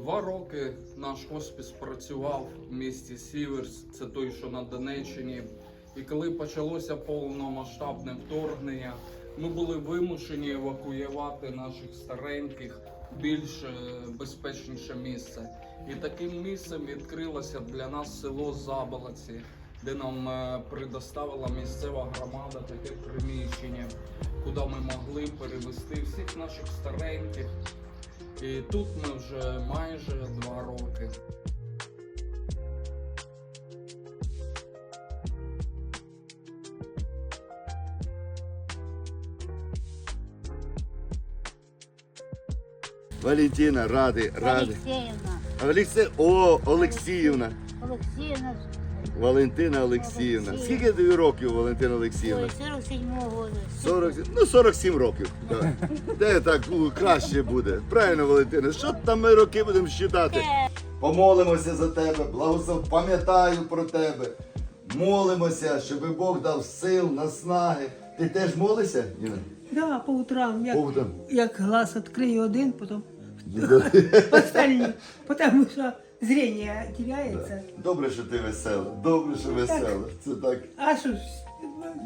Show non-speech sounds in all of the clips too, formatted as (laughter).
Два роки наш хоспіс працював в місті Сіверс, це той, що на Донеччині. І коли почалося повномасштабне вторгнення, ми були вимушені евакуювати наших стареньких більш е, безпечніше місце. І таким місцем відкрилося для нас село Заболоці, де нам е, предоставила місцева громада таке приміщення, куди ми могли перевести всіх наших стареньких. І тут ми вже майже два роки. Валентина, радий, радий. Алексеевна, Олексій, о, Олексіївна. Алексеевна, Валентина Олексіївна. Скільки тобі років, Валентина Олексіївна? ой, 47 года. 40, ну 47 років. Да. (laughs) Де так краще буде? Правильно, Валентина, що там ми роки будемо считати? Помолимося за тебе, благослов, пам'ятаю про тебе. Молимося, щоб Бог дав сил, наснаги. Ти теж молишся, Ніна? Да, по утрам, як, По утрам. як глаз відкриє один, потім (laughs) (laughs) остальні. Тому що зрення теряється. Добре, що ти весела. Добре, що весела. Це так. А що ж,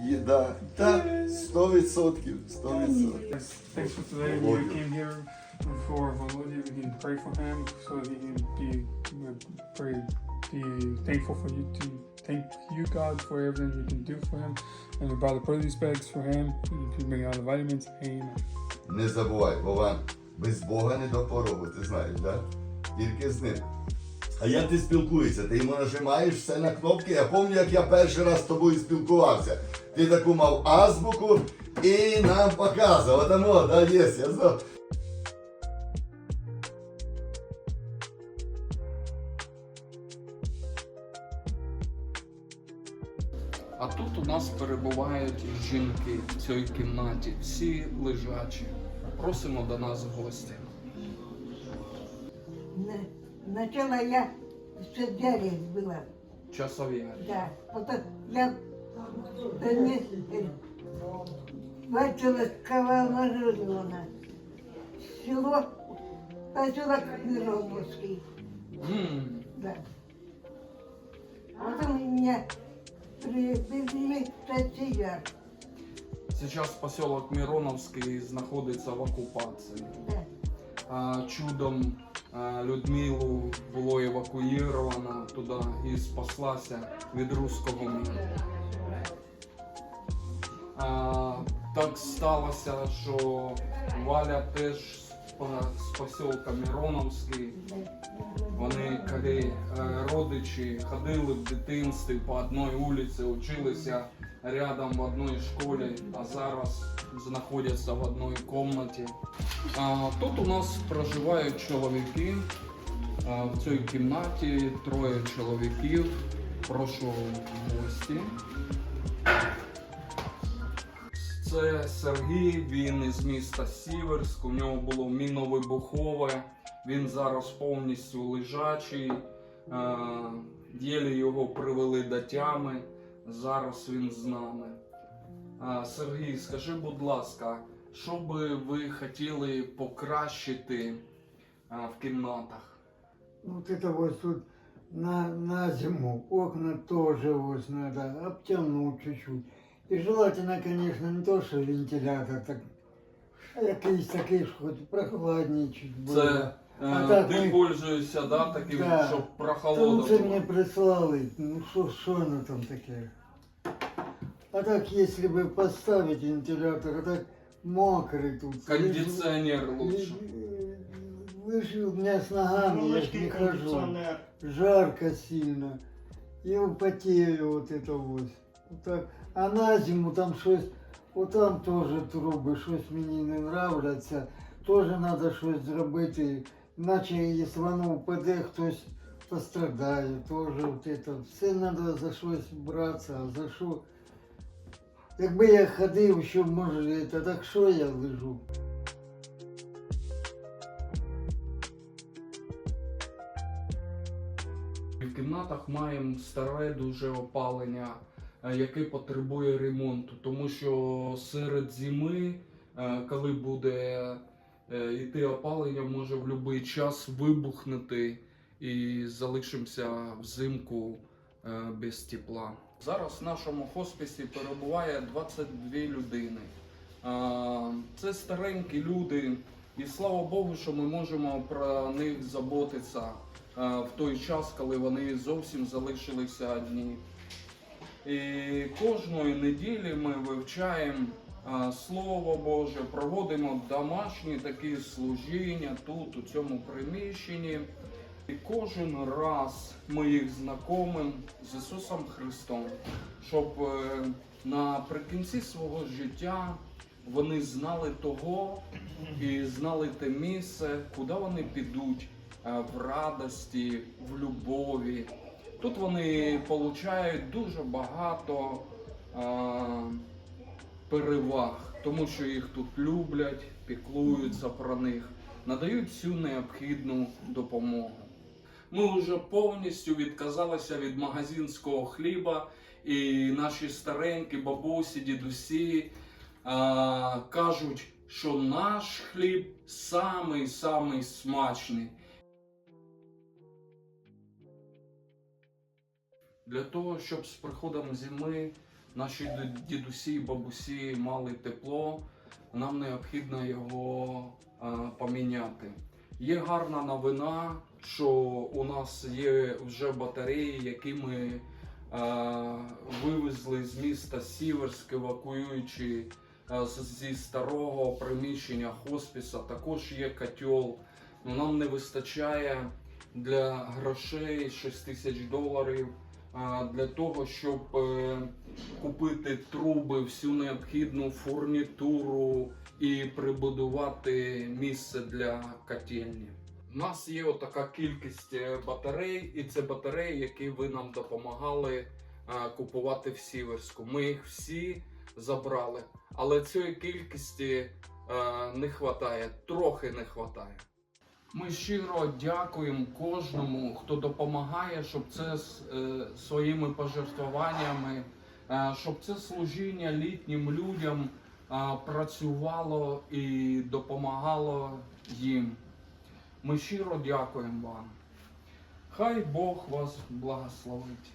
Їда. Так, 100%. 100%. Yes, Thanks for today. We came here for Volodya. We can pray for him so that he can be uh, pray, be thankful for you to thank you God for everything you can do for him. And we brought the produce bags for him. You can bring all the vitamins. Amen. Не забувай, Вован, без Бога не до порогу, ти знаєш, да? Тільки з ним. А як ти спілкуєшся? Ти йому нажимаєш все на кнопки. Я пам'ятаю, як я перший раз з тобою спілкувався. Ти таку мав азбуку і нам показував. Там, о, да, є, я знав. А тут у нас перебувають жінки в цій кімнаті, всі лежачі. Просимо до нас в гості. На- Сначала я все дядя была, Часові. да. Потом я да не, э, бачила Ковалажирона. Село, поселок Мироновский, М, да. Потом меня привезли в Татьяр, Зараз поселок Мироновський знаходиться в окупації. да. А, Чудом а, Людмилу було евакуїровано туди і спаслася від руського міру. А, так сталося, що Валя теж з по- з поселка Мироновський. Вони, коли е, родичі ходили в дитинстві по одній вулиці, училися рядом в одній школі, а зараз знаходяться в одній кімнаті. А, тут у нас проживають чоловіки. А, в цій кімнаті троє чоловіків. Прошу гості. Це Сергій, він із міста Сіверськ. У нього було міновибухове. Він зараз повністю лежачий. Єлі його привели до тями. Зараз він з нами. Сергій, скажи, будь ласка, що би ви хотіли покращити в кімнатах? Вот это вот тут на, на зиму. Окна тоже вот надо обтянуть чуть-чуть. И желательно, конечно, не то, что вентилятор, так а якийсь такий, що хоч прохладнее чуть було. Це А так ти ми- пользуєшся да, таким, Да. щоб Та прохолоду лучше було? мне прислали, ну что, что оно там таке? А так, если бы поставить вентилятор, а так мокрый тут. Кондиціонер лучше. Лыжи у меня с ногами, я ж не хожу. жарко сильно. И потею вот это вот. вот так. А на зиму там щось, вот там тоже труби, щось мені не нравляться. Тоже надо щось зробити. Іначе, якщо воно впаде, хтось пострадає. Тоже вот это. Все надо за щось братися, а за що? Якби я ходив, що може, це, так що я лежу? В кімнатах маємо старе дуже опалення, е, яке потребує ремонту, тому що серед зими, е, коли буде і те опалення може в будь-який час вибухнути і залишимося взимку е, без тепла. Зараз в нашому хосписі перебуває 22 людини. Це старенькі люди, і слава Богу, що ми можемо про них заботитися в той час, коли вони зовсім залишилися одні. І кожної неділі ми вивчаємо Слово Боже, проводимо домашні такі служіння тут, у цьому приміщенні. І кожен раз ми їх знайомимо з Ісусом Христом, щоб е, наприкінці свого життя вони знали того і знали те місце, куди вони підуть е, в радості, в любові. Тут вони отримують дуже багато е, переваг, тому що їх тут люблять, піклуються про них, надають всю необхідну допомогу. Ми вже повністю відказалися від магазинського хліба, і наші старенькі бабусі, дідусі а, кажуть, що наш хліб самий самий смачний. Для того, щоб з приходом зими наші дідусі і бабусі мали тепло, нам необхідно його поміняти. Є гарна новина, що у нас є вже батареї, які ми вивезли з міста Сіверськ, евакуюючи зі старого приміщення хоспіса. Також є котел. Ну, нам не вистачає для грошей 6 тисяч доларів для того, щоб е, купити труби, всю необхідну фурнітуру і прибудувати місце для котельні. У нас є отака кількість е, батарей, і це батареї, які ви нам допомагали е, купувати в Сіверську. Ми їх всі забрали, але цієї кількості не вистачає, трохи не вистачає. Ми щиро дякуємо кожному, хто допомагає, щоб це з е, своїми пожертвуваннями, е, щоб це служіння літнім людям е, працювало і допомагало їм. Ми щиро дякуємо вам. Хай Бог вас благословить.